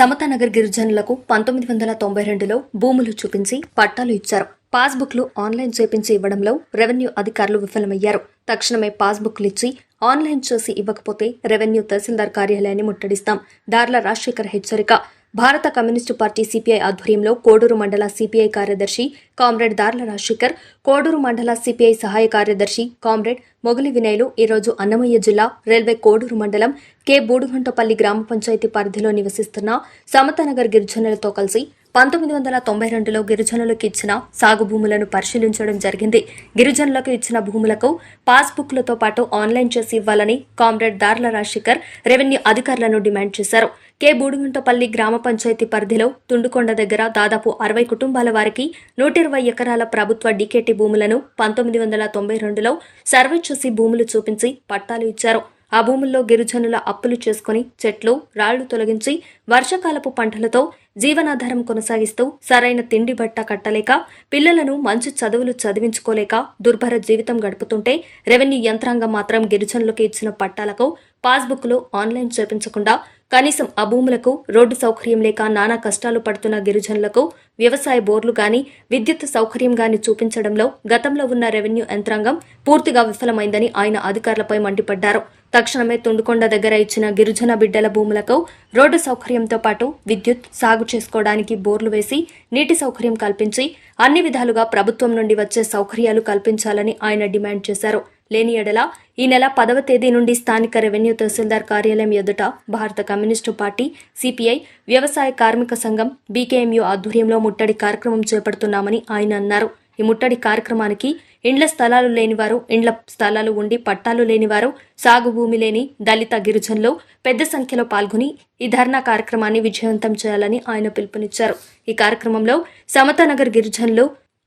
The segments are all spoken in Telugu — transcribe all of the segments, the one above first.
సమతానగర్ గిరిజనులకు పంతొమ్మిది వందల తొంభై రెండులో భూములు చూపించి పట్టాలు ఇచ్చారు. పాస్బుక్లు ఆన్లైన్ చేపించి ఇవ్వడంలో రెవెన్యూ అధికారులు విఫలమయ్యారు. తక్షణమే పాస్బుక్లు ఇచ్చి ఆన్లైన్ చేసి ఇవ్వకపోతే రెవెన్యూ తహసీల్దార్ కార్యాలయాన్ని ముట్టడిస్తాం. దార్ల రాజశేఖర్ హెచ్చరిక. భారత కమ్యూనిస్టు పార్టీ సిపిఐ ఆధ్వర్యంలో కోడూరు మండల సిపిఐ కార్యదర్శి కామ్రేడ్ దార్ల రాజశేఖర్ కోడూరు మండల సిపిఐ సహాయ కార్యదర్శి కామ్రేడ్ మొగలి వినయ్లు ఈరోజు అన్నమయ్య జిల్లా రైల్వే కోడూరు మండలం కె బూడుగంటపల్లి గ్రామ పంచాయతీ పరిధిలో నివసిస్తున్న సమతనగర్ గిరిజనులతో కలిసి పంతొమ్మిది వందల తొంభై రెండులో గిరిజనులకు ఇచ్చిన సాగు భూములను పరిశీలించడం జరిగింది. గిరిజనులకు ఇచ్చిన భూములకు పాస్బుక్లతో పాటు ఆన్లైన్ చేసి ఇవ్వాలని కామ్రేడ్ దార్ల రాజశేఖర్ రెవెన్యూ అధికారులను డిమాండ్ చేశారు. కె. బూడుగుంటపల్లి గ్రామ పంచాయతీ పరిధిలో తుండుకొండ దగ్గర దాదాపు అరవై కుటుంబాల వారికి నూట ఇరవై ఎకరాల ప్రభుత్వ డీకేటీ భూములను పంతొమ్మిది వందల తొంభై రెండులో సర్వే చేసి భూములు చూపించి పట్టాలు ఇచ్చారు. ఆ భూముల్లో గిరిజనుల అప్పులు చేసుకుని చెట్లు రాళ్ళు తొలగించి వర్షకాలపు పంటలతో జీవనాధారం కొనసాగిస్తూ సరైన తిండి బట్ట కట్టలేక పిల్లలను మంచి చదువులు చదివించుకోలేక దుర్భర జీవితం గడుపుతుంటే రెవెన్యూ యంత్రాంగం మాత్రం గిరిజనులకు ఇచ్చిన పట్టాలకు పాస్బుక్లు ఆన్లైన్ చేపించకుండా కనీసం ఆ భూములకు రోడ్డు సౌకర్యం లేక నానా కష్టాలు పడుతున్న గిరిజనులకు వ్యవసాయ బోర్లు గాని విద్యుత్ సౌకర్యం గాని చూపించడంలో గతంలో ఉన్న రెవెన్యూ యంత్రాంగం పూర్తిగా విఫలమైందని ఆయన అధికారులపై మండిపడ్డారు. తక్షణమే తుండుకొండ దగ్గర ఇచ్చిన గిరిజన బిడ్డల భూములకు రోడ్డు సౌకర్యంతో పాటు విద్యుత్ సాగు చేసుకోవడానికి బోర్లు వేసి నీటి సౌకర్యం కల్పించి అన్ని విధాలుగా ప్రభుత్వం నుండి వచ్చే సౌకర్యాలు కల్పించాలని ఆయన డిమాండ్ చేశారు. లేని ఎడల ఈ నెల పదవ తేదీ నుండి స్థానిక రెవెన్యూ తహసీల్దార్ కార్యాలయం ఎదుట భారత కమ్యూనిస్టు పార్టీ సిపిఐ వ్యవసాయ కార్మిక సంఘం బీకేఎంయు ఆధ్వర్యంలో ముట్టడి కార్యక్రమం చేపడుతున్నామని ఆయన అన్నారు. ఈ ముట్టడి కార్యక్రమానికి ఇండ్ల స్థలాలు లేనివారు ఇండ్ల స్థలాలు ఉండి పట్టాలు లేనివారు సాగు భూమి లేని దళిత గిరిజనులు పెద్ద సంఖ్యలో పాల్గొని ఈ ధర్నా కార్యక్రమాన్ని విజయవంతం చేయాలని ఆయన పిలుపునిచ్చారు. ఈ కార్యక్రమంలో సమతానగర్ గిరిజనులు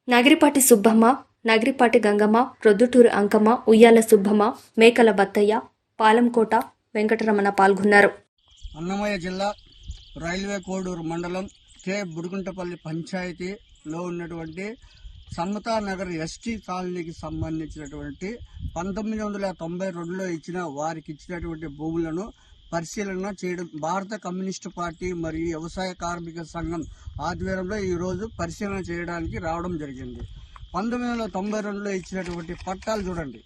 నగిరిపాటి సుబ్బమ్మ నగిరిపాటి గంగమ్మ ప్రొద్దుటూరు అంకమ్మ ఉయ్యాల సుబ్బమ్మ మేకల బత్తయ్య పాలంకోట వెంకటరమణ పాల్గొన్నారు. అన్నమయ్య జిల్లా రైల్వే కోడూరు మండలం కే. బుడుగుంటపల్లి పంచాయతీలో ఉన్నటువంటి సమతా నగర్ ఎస్టీ కాలనీకి సంబంధించినటువంటి పంతొమ్మిది వందల తొంభై రెండులో ఇచ్చిన వారికి ఇచ్చినటువంటి భూములను పరిశీలన చేయడం భారత కమ్యూనిస్టు పార్టీ మరియు వ్యవసాయ కార్మిక సంఘం ఆధ్వర్యంలో ఈరోజు పరిశీలన చేయడానికి రావడం జరిగింది. పంతొమ్మిది వందల తొంభై రెండులో ఇచ్చినటువంటి పట్టాలు చూడండి.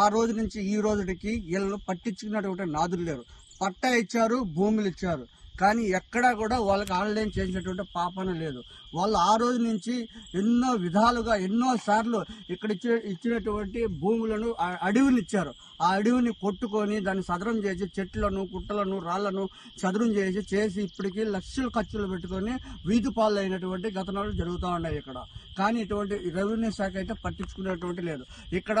ఆ రోజు నుంచి ఈ రోజుకి వీళ్ళను పట్టించుకున్నటువంటి నాదులు లేరు. పట్టా ఇచ్చారు భూములు ఇచ్చారు. కానీ ఎక్కడా కూడా వాళ్ళకి ఆన్లైన్ చేసినటువంటి పాపన లేదు. వాళ్ళు ఆ రోజు నుంచి ఎన్నో విధాలుగా ఎన్నో సార్లు ఇక్కడ ఇచ్చే ఇచ్చినటువంటి భూములను అడవిని ఇచ్చారు. ఆ అడవిని కొట్టుకొని దాన్ని సదరం చేసి చెట్లను కుట్టలను రాళ్ళను చదురం చేసి చేసి ఇప్పటికీ లక్షలు ఖర్చులు పెట్టుకొని వీధి పాలైనటువంటి గతనాలు జరుగుతూ ఉన్నాయి ఇక్కడ. కానీ ఇటువంటి రెవెన్యూ శాఖ అయితే పట్టించుకునేటువంటి లేదు. ఇక్కడ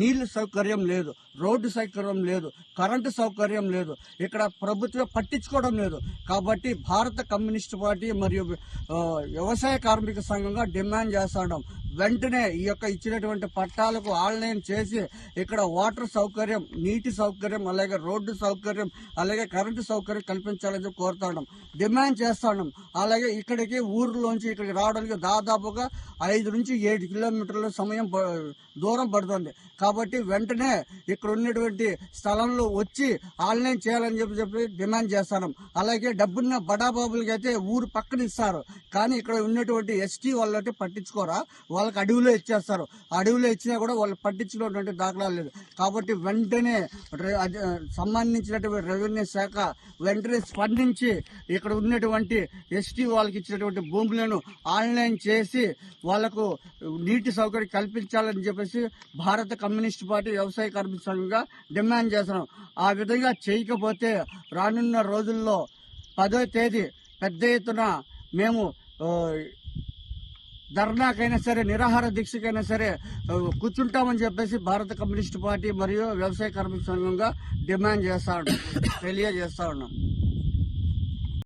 నీళ్ళ సౌకర్యం లేదు రోడ్డు సౌకర్యం లేదు కరెంటు సౌకర్యం లేదు. ఇక్కడ ప్రభుత్వం పట్టించుకోవడం లేదు. కాబట్టి భారత కమ్యూనిస్ట్ పార్టీ మరియు వ్యవసాయ కార్మిక సంఘంగా డిమాండ్ చేస్తున్నాం వెంటనే ఈ యొక్క ఇచ్చినటువంటి పట్టాలకు ఆన్లైన్ చేసి ఇక్కడ వాటర్ సౌకర్యం నీటి సౌకర్యం అలాగే రోడ్డు సౌకర్యం అలాగే కరెంటు సౌకర్యం కల్పించాలని చెప్పి డిమాండ్ చేస్తున్నాం అలాగే ఇక్కడికి ఊర్లోంచి ఇక్కడికి రావడానికి దాదాపుగా ఐదు నుంచి ఏడు కిలోమీటర్ల సమయం ప- దూరం పడుతుంది. కాబట్టి వెంటనే ఇక్కడ ఉన్నటువంటి స్థలంలో వచ్చి ఆన్లైన్ చేయాలని చెప్పి చెప్పి డిమాండ్ చేస్తాం అలాగే డబ్బున్న బడాబాబులకి అయితే ఊరు పక్కన ఇస్తారు. కానీ ఇక్కడ ఉన్నటువంటి ఎస్టీ వాళ్ళకి పట్టించుకోరా. వాళ్ళకి అడవిలో ఇచ్చేస్తారు. అడవిలో ఇచ్చినా కూడా వాళ్ళు పట్టించుకున్నటువంటి దాఖలా లేదు కాబట్టి వెంటనే సంబంధించినటువంటి రెవెన్యూ శాఖ వెంటనే స్పందించి ఇక్కడ ఉన్నటువంటి ఎస్టీ వాళ్ళకి ఇచ్చినటువంటి భూములను ఆన్లైన్ చేసి వాళ్ళకు నీటి సౌకర్యం కల్పించాలని చెప్పేసి భారత కమ్యూనిస్ట్ పార్టీ వ్యవసాయ కార్మిక సంఘంగా డిమాండ్ చేస్తున్నాం. ఆ విధంగా చేయకపోతే రానున్న రోజుల్లో పదో తేదీ పెద్ద ఎత్తున మేము ధర్నాకైనా సరే నిరాహార దీక్షకైనా సరే కూర్చుంటామని చెప్పేసి భారత కమ్యూనిస్ట్ పార్టీ మరియు వ్యవసాయ కార్మిక సంఘంగా డిమాండ్ చేస్తా ఉన్నాం తెలియజేస్తా ఉన్నాం.